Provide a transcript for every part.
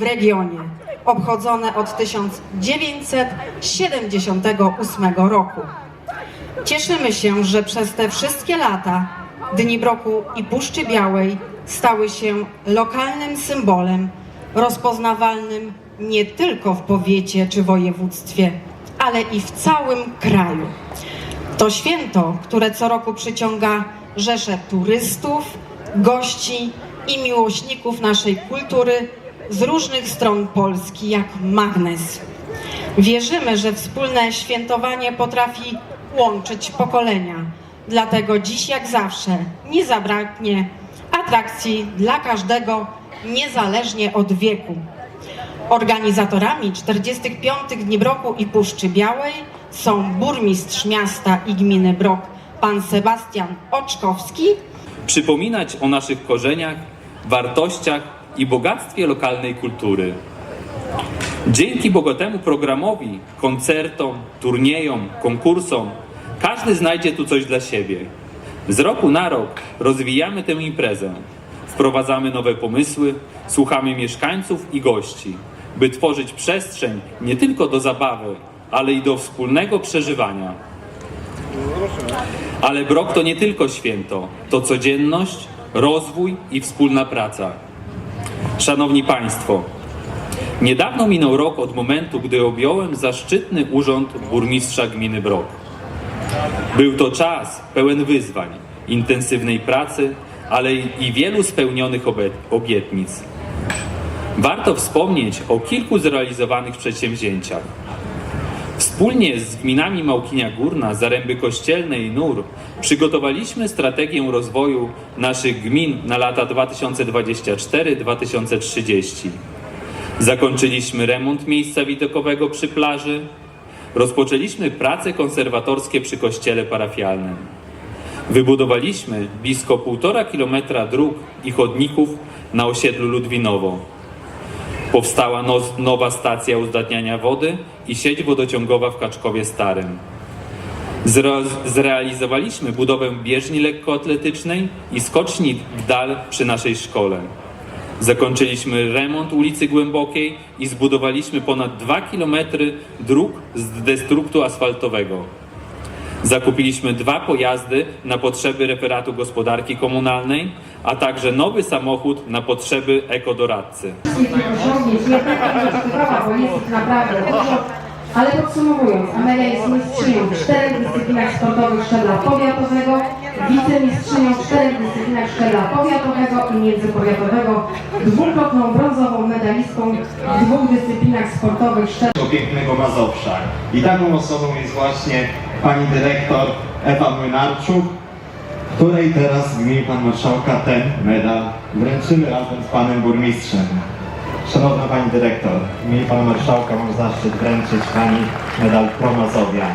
w regionie, obchodzone od 1978 roku. Cieszymy się, że przez te wszystkie lata Dni Broku i Puszczy Białej stały się lokalnym symbolem, rozpoznawalnym nie tylko w powiecie czy województwie, ale i w całym kraju. To święto, które co roku przyciąga rzesze turystów, gości i miłośników naszej kultury z różnych stron Polski jak magnes. Wierzymy, że wspólne świętowanie potrafi łączyć pokolenia. Dlatego dziś jak zawsze nie zabraknie atrakcji dla każdego, niezależnie od wieku. Organizatorami 45. Dni Broku i Puszczy Białej są burmistrz miasta i gminy Brok, pan Sebastian Oczkowski przypominać o naszych korzeniach, wartościach i bogactwie lokalnej kultury. Dzięki bogatemu programowi, koncertom, turniejom, konkursom, każdy znajdzie tu coś dla siebie. Z roku na rok rozwijamy tę imprezę. Wprowadzamy nowe pomysły, słuchamy mieszkańców i gości, by tworzyć przestrzeń nie tylko do zabawy, ale i do wspólnego przeżywania. Ale Brok to nie tylko święto, to codzienność, rozwój i wspólna praca. Szanowni Państwo, niedawno minął rok od momentu, gdy objąłem zaszczytny urząd burmistrza gminy Brok. Był to czas pełen wyzwań, intensywnej pracy, ale i wielu spełnionych obie- obietnic. Warto wspomnieć o kilku zrealizowanych przedsięwzięciach. Wspólnie z gminami Małkinia Górna, Zaręby Kościelne i Nur przygotowaliśmy strategię rozwoju naszych gmin na lata 2024-2030. Zakończyliśmy remont miejsca widokowego przy plaży, rozpoczęliśmy prace konserwatorskie przy kościele parafialnym. Wybudowaliśmy blisko 1,5 kilometra dróg i chodników na osiedlu Ludwinowo. Powstała nos- nowa stacja uzdatniania wody i sieć wodociągowa w Kaczkowie Starym. Zre- zrealizowaliśmy budowę bieżni lekkoatletycznej i skoczni w dal przy naszej szkole. Zakończyliśmy remont ulicy Głębokiej i zbudowaliśmy ponad 2 km dróg z destruktu asfaltowego. Zakupiliśmy dwa pojazdy na potrzeby referatu gospodarki komunalnej, a także nowy samochód na potrzeby ekodoradcy. nie taka rozpytała, bo jest naprawdę. Ale podsumowując, Amelia jest mistrzynią w czterech dyscyplinach sportowych szczebla powiatowego, wicemistrzynią czterech dyscyplinach szczebla powiatowego i międzypowiatowego, dwukrotną brązową medalistką w dwóch dyscyplinach sportowych szczebla pięknego Mazowsza. I taką osobą jest właśnie pani dyrektor Ewa Młynarczuk, której teraz w imieniu pana marszałka ten medal wręczymy razem z panem burmistrzem. Szanowna pani dyrektor, w imieniu pana marszałka mam zaszczyt wręczyć pani medal Pro Mazowia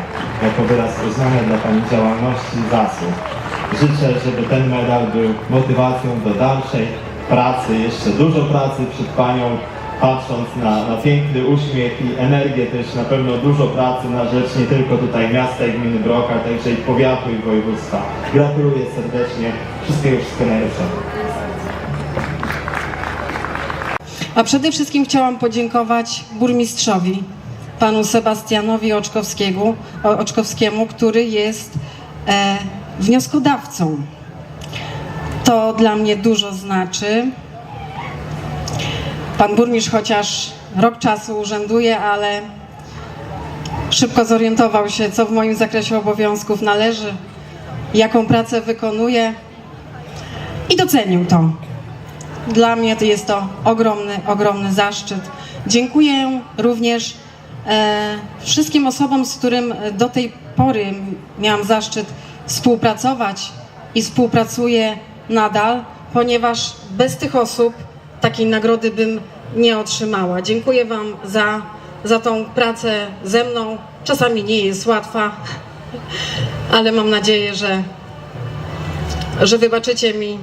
jako wyraz uznania dla pani działalności i zasług. Życzę, żeby ten medal był motywacją do dalszej pracy, jeszcze dużo pracy przed panią, patrząc na, na piękny uśmiech i energię też na pewno dużo pracy na rzecz nie tylko tutaj miasta i gminy Broka, także i powiatu i województwa. Gratuluję serdecznie, wszystkiego wszystkiego najlepszego. A przede wszystkim chciałam podziękować burmistrzowi, panu Sebastianowi Oczkowskiemu który jest e, wnioskodawcą. To dla mnie dużo znaczy. Pan burmistrz chociaż rok czasu urzęduje, ale szybko zorientował się, co w moim zakresie obowiązków należy, jaką pracę wykonuję i docenił to. Dla mnie to jest to ogromny, ogromny zaszczyt. Dziękuję również e, wszystkim osobom, z którym do tej pory miałam zaszczyt współpracować i współpracuję nadal, ponieważ bez tych osób takiej nagrody bym nie otrzymała. Dziękuję Wam za, za tą pracę ze mną. Czasami nie jest łatwa, ale mam nadzieję, że, że wybaczycie mi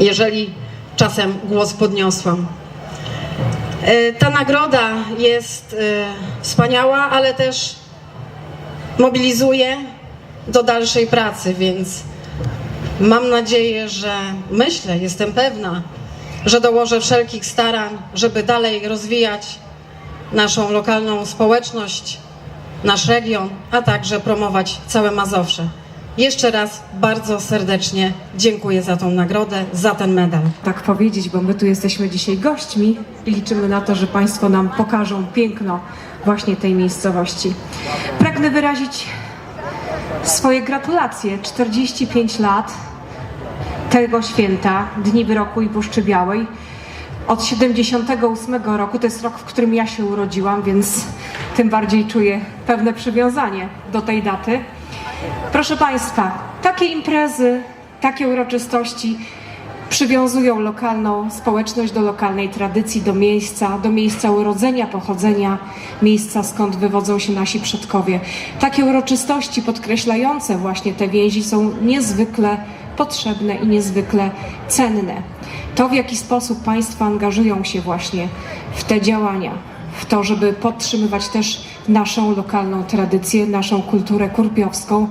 jeżeli czasem głos podniosłam. E, Ta nagroda jest e, wspaniała, ale też mobilizuje do dalszej pracy, więc mam nadzieję, że myślę, jestem pewna, że dołożę wszelkich starań, żeby dalej rozwijać naszą lokalną społeczność, nasz region, a także promować całe Mazowsze. Jeszcze raz bardzo serdecznie dziękuję za tą nagrodę, za ten medal. tak powiedzieć, bo my tu jesteśmy dzisiaj gośćmi i liczymy na to, że Państwo nam pokażą piękno właśnie tej miejscowości. Pragnę wyrazić swoje gratulacje. 45 lat tego święta, Dni Wyroku i Puszczy Białej. Od 78 roku, to jest rok, w którym ja się urodziłam, więc tym bardziej czuję pewne przywiązanie do tej daty. Proszę Państwa, takie imprezy, takie uroczystości przywiązują lokalną społeczność do lokalnej tradycji, do miejsca, do miejsca urodzenia, pochodzenia, miejsca skąd wywodzą się nasi przodkowie. Takie uroczystości podkreślające właśnie te więzi są niezwykle potrzebne i niezwykle cenne. To, w jaki sposób Państwo angażują się właśnie w te działania, w to, żeby podtrzymywać też naszą lokalną tradycję, naszą kulturę kurpiowską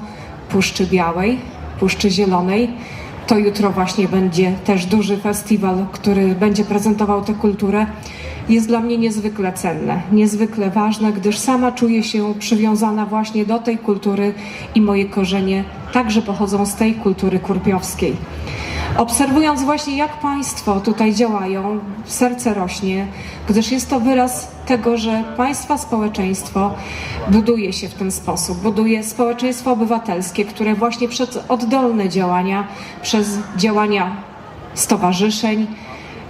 Puszczy Białej, Puszczy Zielonej. To jutro właśnie będzie też duży festiwal, który będzie prezentował tę kulturę. Jest dla mnie niezwykle cenne, niezwykle ważne, gdyż sama czuję się przywiązana właśnie do tej kultury i moje korzenie także pochodzą z tej kultury kurpiowskiej. Obserwując właśnie jak Państwo tutaj działają, serce rośnie, gdyż jest to wyraz tego, że Państwa społeczeństwo buduje się w ten sposób. Buduje społeczeństwo obywatelskie, które właśnie przez oddolne działania, przez działania stowarzyszeń,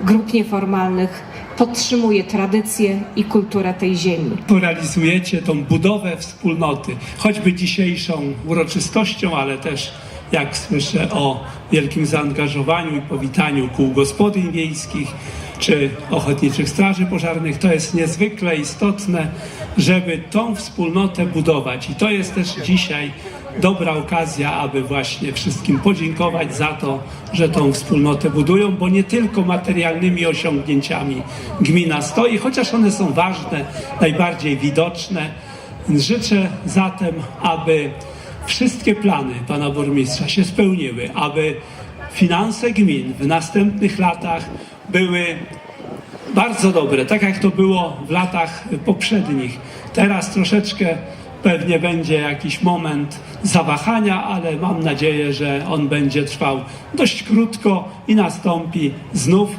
grup nieformalnych podtrzymuje tradycję i kulturę tej ziemi. realizujecie tą budowę wspólnoty, choćby dzisiejszą uroczystością, ale też jak słyszę o wielkim zaangażowaniu i powitaniu kół gospodyń wiejskich czy ochotniczych straży pożarnych, to jest niezwykle istotne, żeby tą wspólnotę budować. I to jest też dzisiaj dobra okazja, aby właśnie wszystkim podziękować za to, że tą wspólnotę budują, bo nie tylko materialnymi osiągnięciami gmina stoi, chociaż one są ważne, najbardziej widoczne. Życzę zatem, aby wszystkie plany pana burmistrza się spełniły, aby finanse gmin w następnych latach były bardzo dobre, tak jak to było w latach poprzednich. Teraz troszeczkę pewnie będzie jakiś moment zawahania, ale mam nadzieję, że on będzie trwał dość krótko i nastąpi znów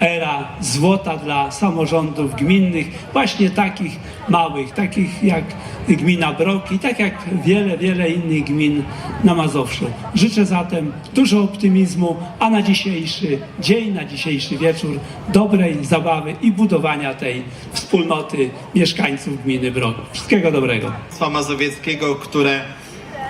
era złota dla samorządów gminnych, właśnie takich małych, takich jak gmina Brok i tak jak wiele, wiele innych gmin na Mazowszu. Życzę zatem dużo optymizmu, a na dzisiejszy dzień, na dzisiejszy wieczór dobrej zabawy i budowania tej wspólnoty mieszkańców gminy Brok. Wszystkiego dobrego. Mazowieckiego, które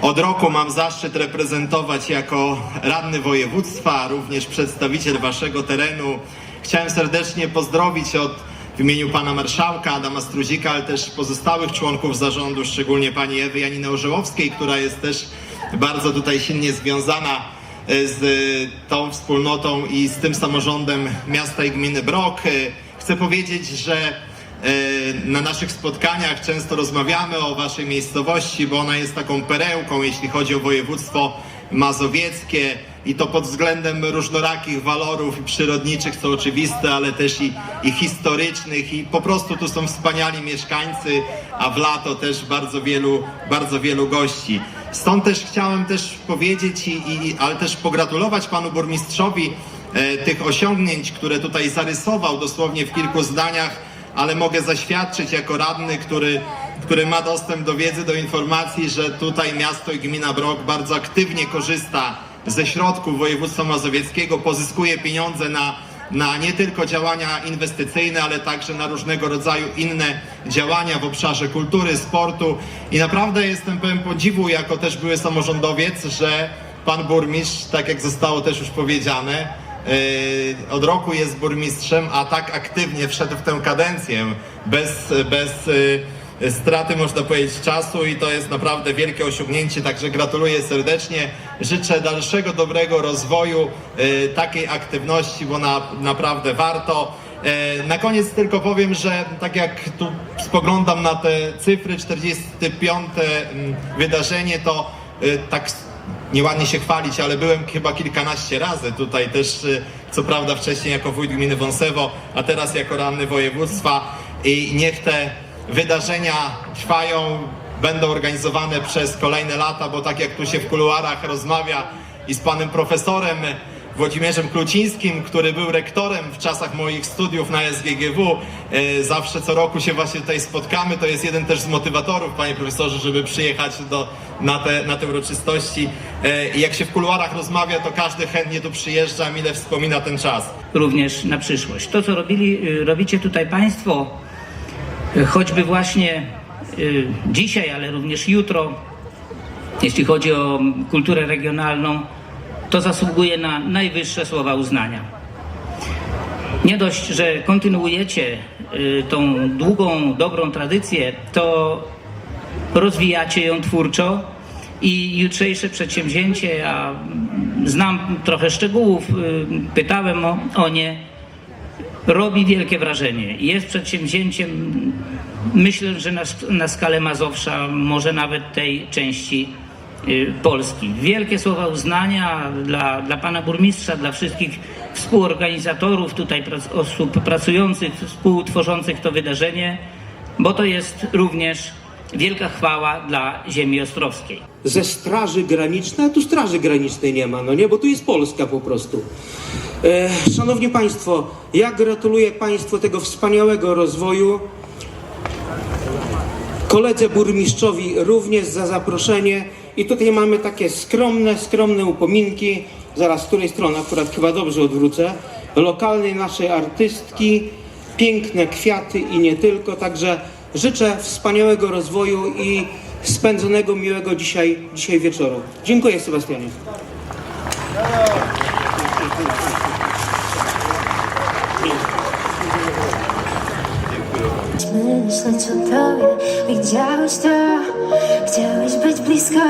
od roku mam zaszczyt reprezentować jako radny województwa, również przedstawiciel waszego terenu. Chciałem serdecznie pozdrowić od w imieniu pana marszałka Adama Struzika, ale też pozostałych członków zarządu, szczególnie pani Ewy Janiny Orzełowskiej, która jest też bardzo tutaj silnie związana e, z e, tą wspólnotą i z tym samorządem miasta i gminy Brok. E, Chcę powiedzieć, że Na naszych spotkaniach często rozmawiamy o waszej miejscowości, bo ona jest taką perełką, jeśli chodzi o województwo mazowieckie i to pod względem różnorakich walorów i przyrodniczych, co oczywiste, ale też i, i historycznych i po prostu tu są wspaniali mieszkańcy, a w lato też bardzo wielu, bardzo wielu gości. Stąd też chciałem też powiedzieć, i, i, ale też pogratulować panu burmistrzowi e, tych osiągnięć, które tutaj zarysował dosłownie w kilku zdaniach, ale mogę zaświadczyć jako radny, który, który ma dostęp do wiedzy, do informacji, że tutaj miasto i gmina Brok bardzo aktywnie korzysta ze środków województwa mazowieckiego, pozyskuje pieniądze na, na nie tylko działania inwestycyjne, ale także na różnego rodzaju inne działania w obszarze kultury, sportu. I naprawdę jestem pełen podziwu jako też były samorządowiec, że pan burmistrz, tak jak zostało też już powiedziane, Yy, od roku jest burmistrzem, a tak aktywnie wszedł w tę kadencję bez, bez yy, straty, można powiedzieć, czasu i to jest naprawdę wielkie osiągnięcie, także gratuluję serdecznie. Życzę dalszego dobrego rozwoju yy, takiej aktywności, bo na, naprawdę warto. Yy, Na koniec tylko powiem, że tak jak tu spoglądam na te cyfry, 45. mm, wydarzenie, to yy, tak nieładnie się chwalić, ale byłem chyba kilkanaście razy tutaj też, co prawda wcześniej jako wójt gminy Wąsewo, a teraz jako radny województwa i niech te wydarzenia trwają, będą organizowane przez kolejne lata, bo tak jak tu się w kuluarach rozmawia i z panem profesorem Włodzimierzem Klucińskim, który był rektorem w czasach moich studiów na SGGW. E, Zawsze co roku się właśnie tutaj spotkamy. To jest jeden też z motywatorów, panie profesorze, żeby przyjechać do, na, te, na te uroczystości. E, I jak się w kuluarach rozmawia, to każdy chętnie tu przyjeżdża, mile wspomina ten czas. również na przyszłość. To, co robili, y, robicie tutaj Państwo, choćby właśnie y, dzisiaj, ale również jutro, jeśli chodzi o kulturę regionalną, to zasługuje na najwyższe słowa uznania. Nie dość, że kontynuujecie y, tą długą, dobrą tradycję, to rozwijacie ją twórczo i jutrzejsze przedsięwzięcie, a znam trochę szczegółów, y, pytałem o, o nie, robi wielkie wrażenie. Jest przedsięwzięciem, myślę, że na, na skalę Mazowsza, może nawet tej części y, Polski. Wielkie słowa uznania dla, dla pana burmistrza, dla wszystkich współorganizatorów, tutaj prac, osób pracujących, współtworzących to wydarzenie, bo to jest również wielka chwała dla ziemi ostrowskiej. ze Straży Granicznej, a tu Straży Granicznej nie ma, no nie, bo tu jest Polska po prostu. E, szanowni Państwo, ja gratuluję Państwu tego wspaniałego rozwoju. Koledze burmistrzowi również za zaproszenie. I tutaj mamy takie skromne, skromne upominki. Zaraz z której strony, akurat chyba dobrze odwrócę. Lokalnej naszej artystki, piękne kwiaty i nie tylko. Także życzę wspaniałego rozwoju i spędzonego miłego dzisiaj, dzisiaj wieczoru. Dziękuję Sebastianie. Myśleć o tobie, widziałeś to, chciałeś być blisko.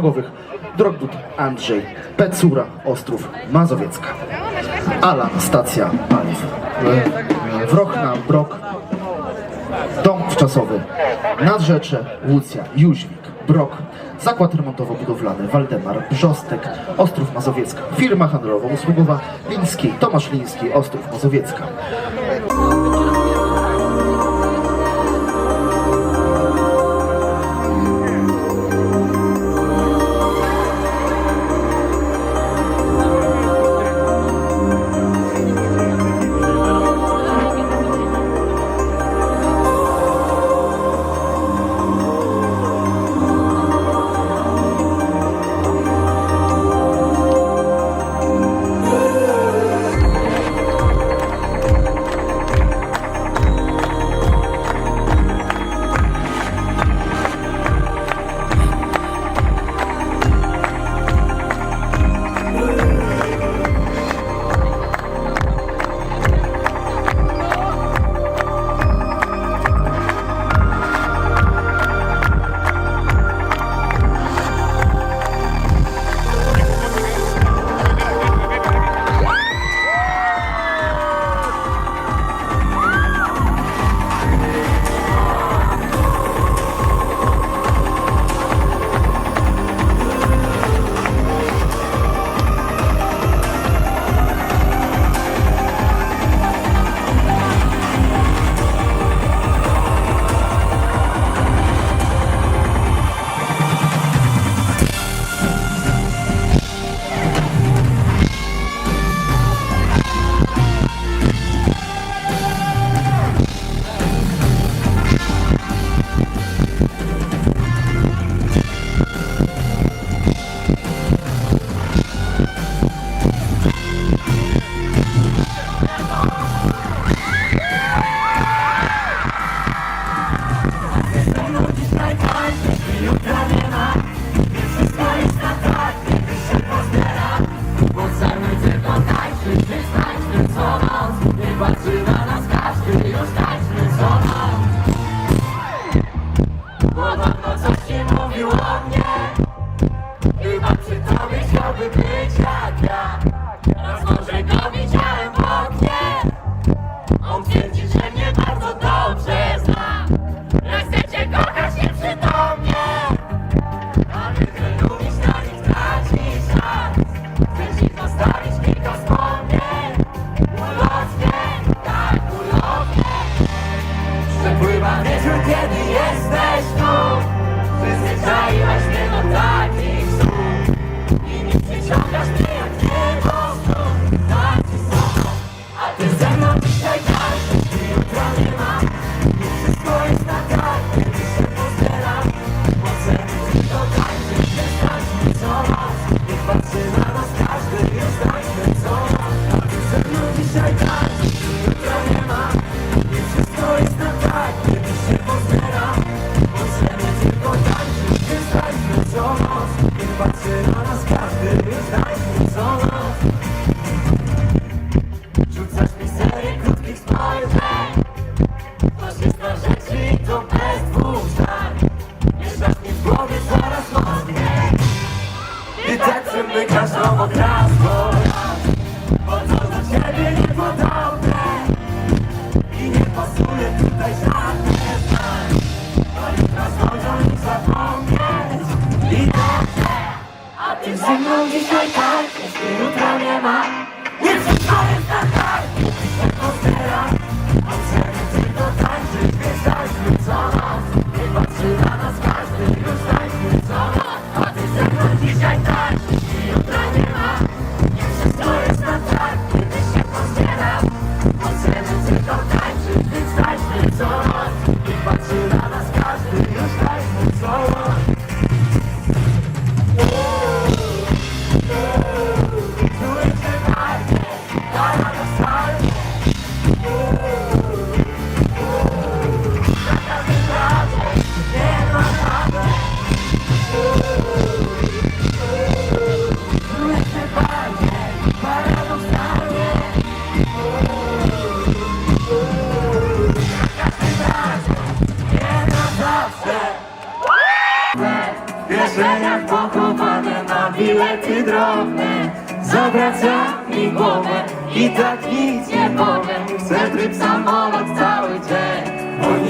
Budowlano-drogowych Drog Dróg Andrzej Pecura, Ostrów Mazowiecka. Alan, stacja paliw. Wrochna, Brok, Dom wczasowy Nadrzecze, Łucja, Jóźwik, Brok, Zakład Remontowo-Budowlany Waldemar, Brzostek, Ostrów Mazowiecka, firma handlowo-usługowa Liński, Tomasz Liński, Ostrów Mazowiecka.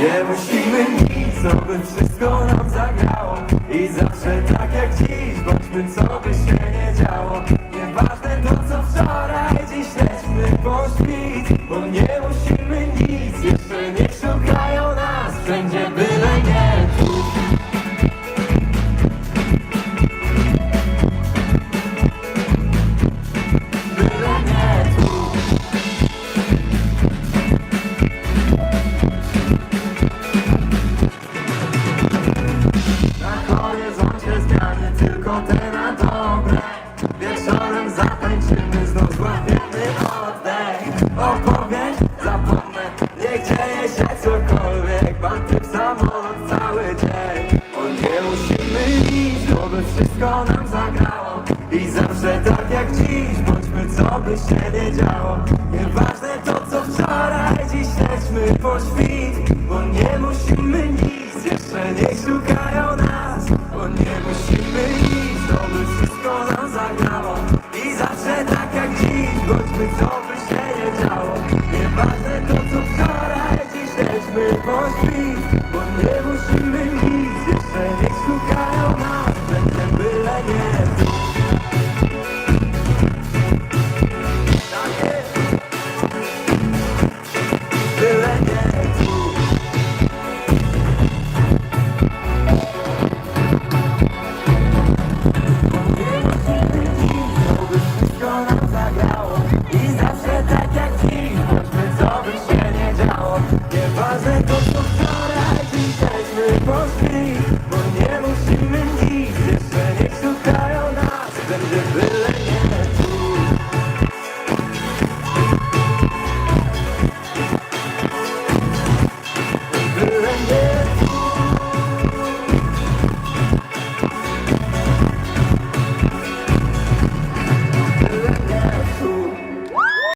Nie musimy nic, oby wszystko nam zagrało. I zawsze tak jak dziś, bądźmy co by się dzieje się cokolwiek Mam typ samolot cały dzień. Bo nie musimy nic, bo by wszystko nam zagrało. I zawsze tak jak dziś, bądźmy co by się nie działo. Nieważne to co wczoraj, dziś lećmy po świt. Bo nie musimy nic, jeszcze niech szukają nas lećmy